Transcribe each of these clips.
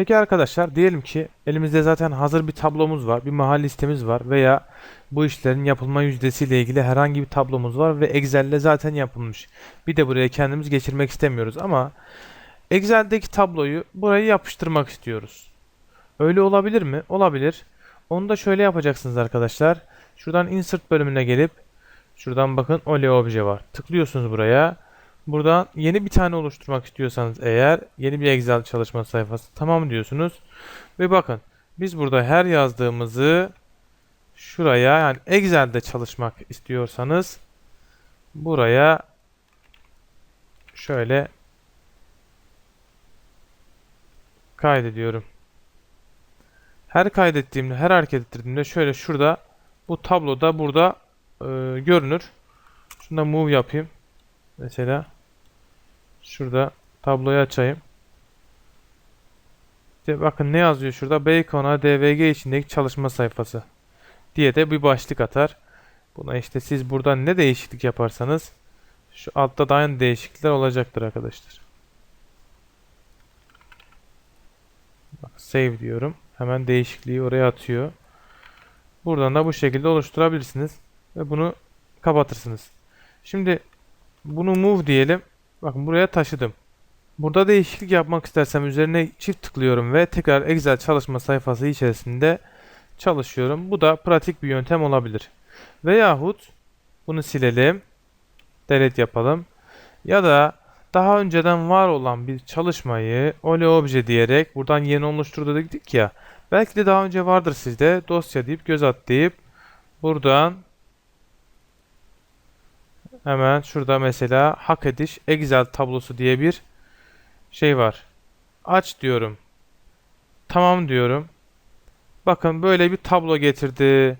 Peki arkadaşlar diyelim ki elimizde zaten hazır bir tablomuz var, bir mahalle listemiz var veya bu işlerin yapılma yüzdesiyle ilgili herhangi bir tablomuz var ve Excel'de zaten yapılmış. Bir de buraya kendimiz geçirmek istemiyoruz ama Excel'deki tabloyu buraya yapıştırmak istiyoruz. Öyle olabilir mi? Olabilir. Onu da şöyle yapacaksınız arkadaşlar. Şuradan insert bölümüne gelip şuradan bakın Ole obje var. Tıklıyorsunuz buraya. Buradan yeni bir tane oluşturmak istiyorsanız eğer yeni bir Excel çalışma sayfası tamam diyorsunuz. Ve bakın biz burada her yazdığımızı şuraya yani Excel'de çalışmak istiyorsanız buraya şöyle kaydediyorum. Her kaydettiğimde, her hareket ettirdiğimde şöyle şurada bu tabloda burada e, görünür. Şunda move yapayım. Mesela şurada tabloyu açayım. İşte bakın ne yazıyor şurada? Bacon'a DVG içindeki çalışma sayfası diye de bir başlık atar. Buna işte siz buradan ne değişiklik yaparsanız şu altta da aynı değişiklikler olacaktır arkadaşlar. Bak save diyorum. Hemen değişikliği oraya atıyor. Buradan da bu şekilde oluşturabilirsiniz. Ve bunu kapatırsınız. Şimdi bunu move diyelim. Bakın buraya taşıdım. Burada değişiklik yapmak istersem üzerine çift tıklıyorum ve tekrar Excel çalışma sayfası içerisinde çalışıyorum. Bu da pratik bir yöntem olabilir. Veyahut bunu silelim. Delete yapalım. Ya da daha önceden var olan bir çalışmayı Ole Obje diyerek buradan yeni oluştur dedik ya. Belki de daha önce vardır sizde. Dosya deyip göz at deyip buradan hemen şurada mesela hak ediş Excel tablosu diye bir şey var. Aç diyorum. Tamam diyorum. Bakın böyle bir tablo getirdi.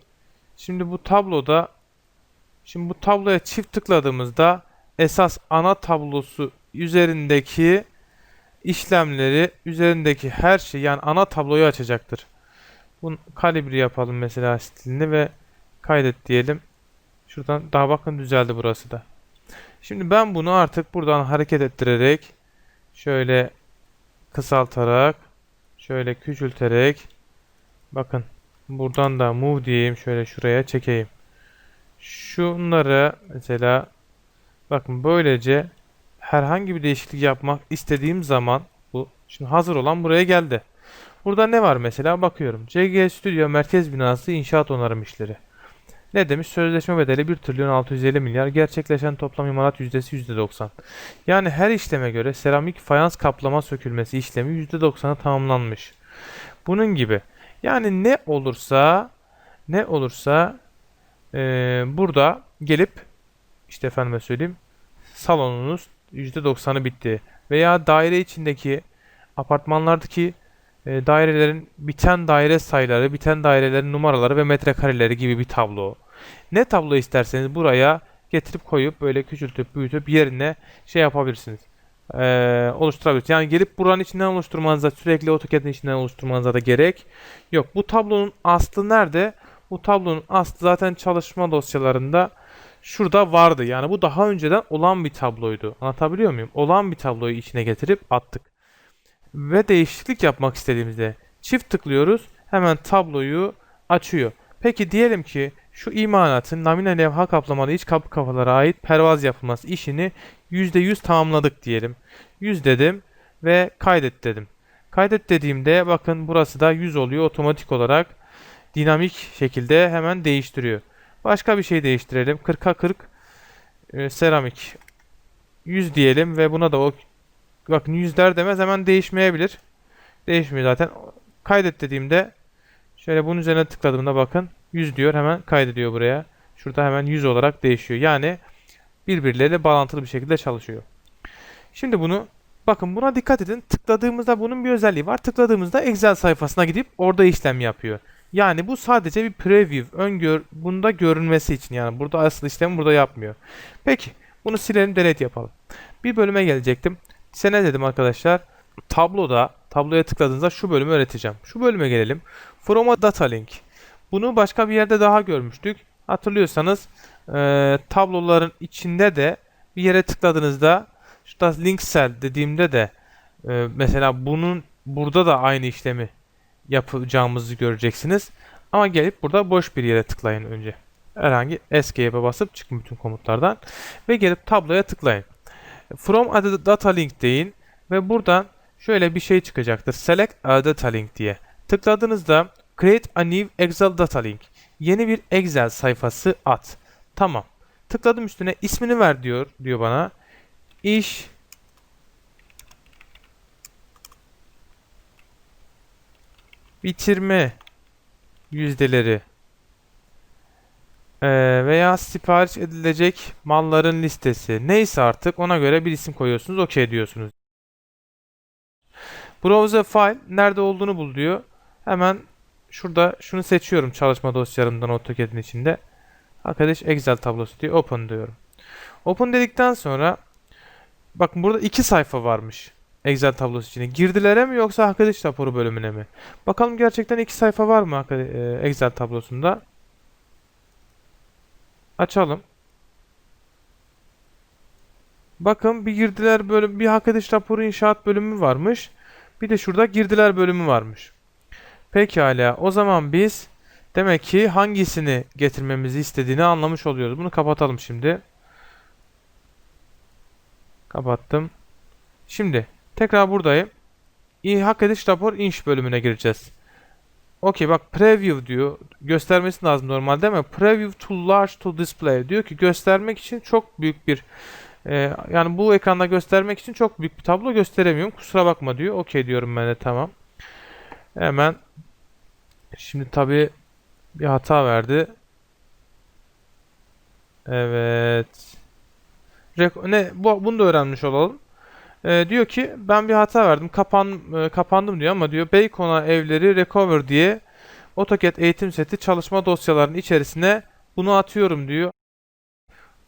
Şimdi bu tabloda şimdi bu tabloya çift tıkladığımızda esas ana tablosu üzerindeki işlemleri üzerindeki her şey yani ana tabloyu açacaktır. Bunu kalibre yapalım mesela stilini ve kaydet diyelim. Şuradan daha bakın düzeldi burası da. Şimdi ben bunu artık buradan hareket ettirerek şöyle kısaltarak şöyle küçülterek bakın buradan da move diyeyim şöyle şuraya çekeyim. Şunları mesela bakın böylece herhangi bir değişiklik yapmak istediğim zaman bu şimdi hazır olan buraya geldi. Burada ne var mesela bakıyorum. CG Studio Merkez Binası İnşaat Onarım işleri. Ne demiş? Sözleşme bedeli 1 trilyon 650 milyar. Gerçekleşen toplam imalat yüzdesi %90. Yani her işleme göre seramik fayans kaplama sökülmesi işlemi %90'a tamamlanmış. Bunun gibi. Yani ne olursa ne olursa eee, burada gelip işte efendime söyleyeyim salonunuz %90'ı bitti. Veya daire içindeki apartmanlardaki e, dairelerin biten daire sayıları, biten dairelerin numaraları ve metrekareleri gibi bir tablo. Ne tablo isterseniz buraya getirip koyup böyle küçültüp büyütüp yerine şey yapabilirsiniz. Ee, oluşturabilirsiniz. Yani gelip buranın içinden oluşturmanıza sürekli AutoCAD'in içinden oluşturmanıza da gerek yok. Bu tablonun aslı nerede? Bu tablonun aslı zaten çalışma dosyalarında şurada vardı. Yani bu daha önceden olan bir tabloydu. Anlatabiliyor muyum? Olan bir tabloyu içine getirip attık. Ve değişiklik yapmak istediğimizde çift tıklıyoruz. Hemen tabloyu açıyor. Peki diyelim ki şu imalatın lamine levha kaplamalı iç kapı kafalara ait pervaz yapılması işini %100 tamamladık diyelim. 100 dedim ve kaydet dedim. Kaydet dediğimde bakın burası da 100 oluyor otomatik olarak dinamik şekilde hemen değiştiriyor. Başka bir şey değiştirelim. 40'a 40 e, seramik 100 diyelim ve buna da o bakın yüzler demez hemen değişmeyebilir. Değişmiyor zaten. Kaydet dediğimde şöyle bunun üzerine tıkladığımda bakın 100 diyor hemen kaydediyor buraya. Şurada hemen 100 olarak değişiyor. Yani birbirleriyle bağlantılı bir şekilde çalışıyor. Şimdi bunu bakın buna dikkat edin. Tıkladığımızda bunun bir özelliği var. Tıkladığımızda Excel sayfasına gidip orada işlem yapıyor. Yani bu sadece bir preview, öngör, bunda görünmesi için yani burada asıl işlemi burada yapmıyor. Peki bunu silelim, delete yapalım. Bir bölüme gelecektim. Size ne dedim arkadaşlar? Tabloda, tabloya tıkladığınızda şu bölümü öğreteceğim. Şu bölüme gelelim. From a data link. Bunu başka bir yerde daha görmüştük. Hatırlıyorsanız e, tabloların içinde de bir yere tıkladığınızda şurada link cell dediğimde de e, mesela bunun burada da aynı işlemi yapacağımızı göreceksiniz. Ama gelip burada boş bir yere tıklayın önce. Herhangi Escape'e basıp çıkın bütün komutlardan ve gelip tabloya tıklayın. From a data link deyin ve buradan şöyle bir şey çıkacaktır. Select a data link diye. Tıkladığınızda Create a new Excel data link. Yeni bir Excel sayfası at. Tamam. Tıkladım üstüne ismini ver diyor diyor bana. İş bitirme yüzdeleri Ee, veya sipariş edilecek malların listesi neyse artık ona göre bir isim koyuyorsunuz okey diyorsunuz. Browse file nerede olduğunu bul diyor. Hemen şurada şunu seçiyorum çalışma dosyalarımdan AutoCAD'in içinde. Arkadaş Excel tablosu diyor. Open diyorum. Open dedikten sonra bakın burada iki sayfa varmış. Excel tablosu içinde. Girdilere mi yoksa arkadaş raporu bölümüne mi? Bakalım gerçekten iki sayfa var mı e, Excel tablosunda? Açalım. Bakın bir girdiler bölüm, bir arkadaş raporu inşaat bölümü varmış. Bir de şurada girdiler bölümü varmış. Pekala. O zaman biz demek ki hangisini getirmemizi istediğini anlamış oluyoruz. Bunu kapatalım şimdi. Kapattım. Şimdi tekrar buradayım. İyi, hak ediş rapor inş bölümüne gireceğiz. Okey bak preview diyor. Göstermesi lazım normalde ama preview too large to display diyor ki göstermek için çok büyük bir e, yani bu ekranda göstermek için çok büyük bir tablo gösteremiyorum. Kusura bakma diyor. Okey diyorum ben de tamam. Hemen şimdi tabii bir hata verdi. Evet. Rek- ne bu bunu da öğrenmiş olalım. Ee, diyor ki ben bir hata verdim. Kapan e, kapandım diyor ama diyor Bacon'a evleri recover diye AutoCAD eğitim seti çalışma dosyalarının içerisine bunu atıyorum diyor.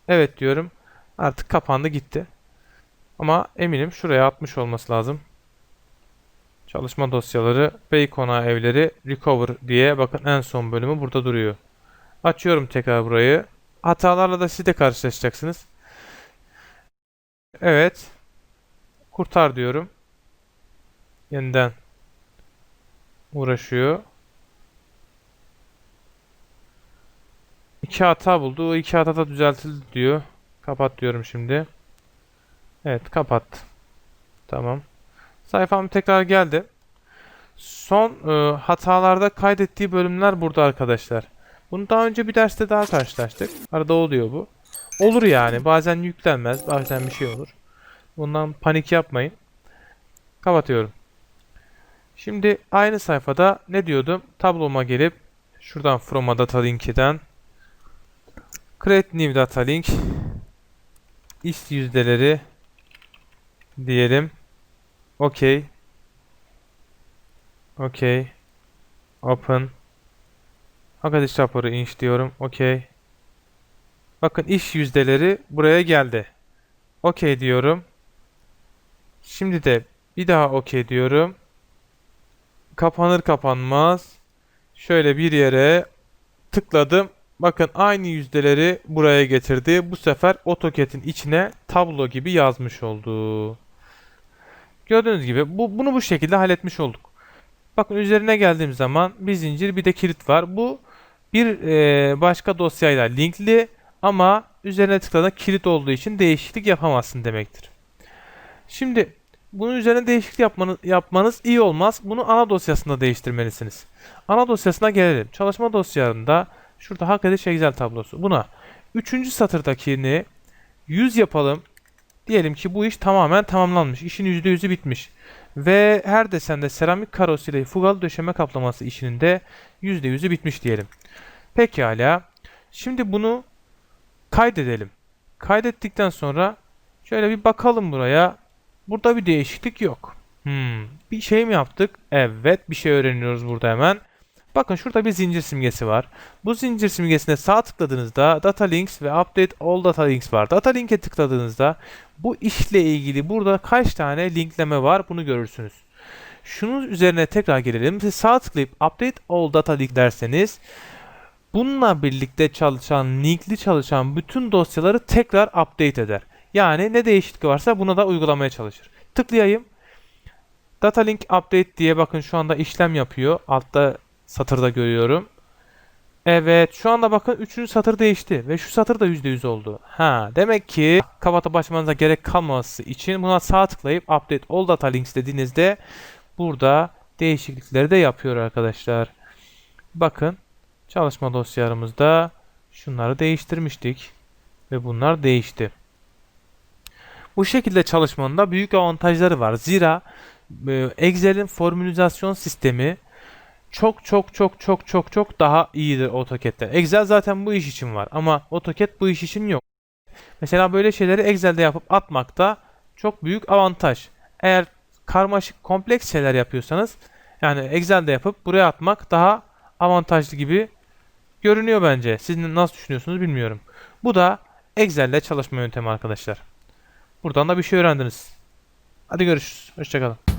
Evet diyorum. Artık kapandı gitti. Ama eminim şuraya atmış olması lazım. Çalışma dosyaları Bacon'a evleri recover diye bakın en son bölümü burada duruyor. Açıyorum tekrar burayı. Hatalarla da siz de karşılaşacaksınız. Evet. Kurtar diyorum. Yeniden uğraşıyor. İki hata buldu. O iki hata da düzeltildi diyor. Kapat diyorum şimdi. Evet kapat. Tamam. Sayfam tekrar geldi. Son e, hatalarda kaydettiği bölümler burada arkadaşlar. Bunu daha önce bir derste daha karşılaştık. Arada oluyor bu. Olur yani. Bazen yüklenmez. Bazen bir şey olur. Bundan panik yapmayın. Kapatıyorum. Şimdi aynı sayfada ne diyordum? Tabloma gelip şuradan from a data link'den create new data link ist yüzdeleri diyelim. OK. OK. Open. Arkadaş raporu inş diyorum. OK. Bakın iş yüzdeleri buraya geldi. OK diyorum. Şimdi de bir daha OK diyorum. Kapanır kapanmaz. Şöyle bir yere tıkladım. Bakın aynı yüzdeleri buraya getirdi. Bu sefer AutoCAD'in içine tablo gibi yazmış oldu. Gördüğünüz gibi bu, bunu bu şekilde halletmiş olduk. Bakın üzerine geldiğim zaman bir zincir bir de kilit var. Bu bir e, başka dosyayla linkli ama üzerine tıkladığında kilit olduğu için değişiklik yapamazsın demektir. Şimdi bunun üzerine değişiklik yapmanız, yapmanız iyi olmaz. Bunu ana dosyasında değiştirmelisiniz. Ana dosyasına gelelim. Çalışma dosyalarında şurada hak ediş Excel tablosu. Buna 3. satırdakini 100 yapalım. Diyelim ki bu iş tamamen tamamlanmış. İşin %100'ü bitmiş. Ve her desende seramik karosu ile fugalı döşeme kaplaması işinin de %100'ü bitmiş diyelim. Pekala. Şimdi bunu kaydedelim. Kaydettikten sonra şöyle bir bakalım buraya. Burada bir değişiklik yok. Hmm, bir şey mi yaptık? Evet, bir şey öğreniyoruz burada hemen. Bakın şurada bir zincir simgesi var. Bu zincir simgesine sağ tıkladığınızda Data Links ve Update All Data Links var. Data Link'e tıkladığınızda bu işle ilgili burada kaç tane linkleme var bunu görürsünüz. Şunun üzerine tekrar gelelim. Siz sağ tıklayıp Update All Data Link derseniz bununla birlikte çalışan, linkli çalışan bütün dosyaları tekrar update eder. Yani ne değişiklik varsa buna da uygulamaya çalışır. Tıklayayım. Data link update diye bakın şu anda işlem yapıyor. Altta satırda görüyorum. Evet şu anda bakın 3. satır değişti ve şu satır da %100 oldu. Ha demek ki kapata başlamanıza gerek kalmaması için buna sağ tıklayıp update all data links dediğinizde burada değişiklikleri de yapıyor arkadaşlar. Bakın çalışma dosyalarımızda şunları değiştirmiştik ve bunlar değişti. Bu şekilde çalışmanın da büyük avantajları var. Zira e, Excel'in formülizasyon sistemi çok çok çok çok çok çok daha iyidir AutoCAD'den. Excel zaten bu iş için var ama AutoCAD bu iş için yok. Mesela böyle şeyleri Excel'de yapıp atmakta çok büyük avantaj. Eğer karmaşık kompleks şeyler yapıyorsanız yani Excel'de yapıp buraya atmak daha avantajlı gibi görünüyor bence. Siz nasıl düşünüyorsunuz bilmiyorum. Bu da Excel'de çalışma yöntemi arkadaşlar. Buradan da bir şey öğrendiniz. Hadi görüşürüz. Hoşçakalın.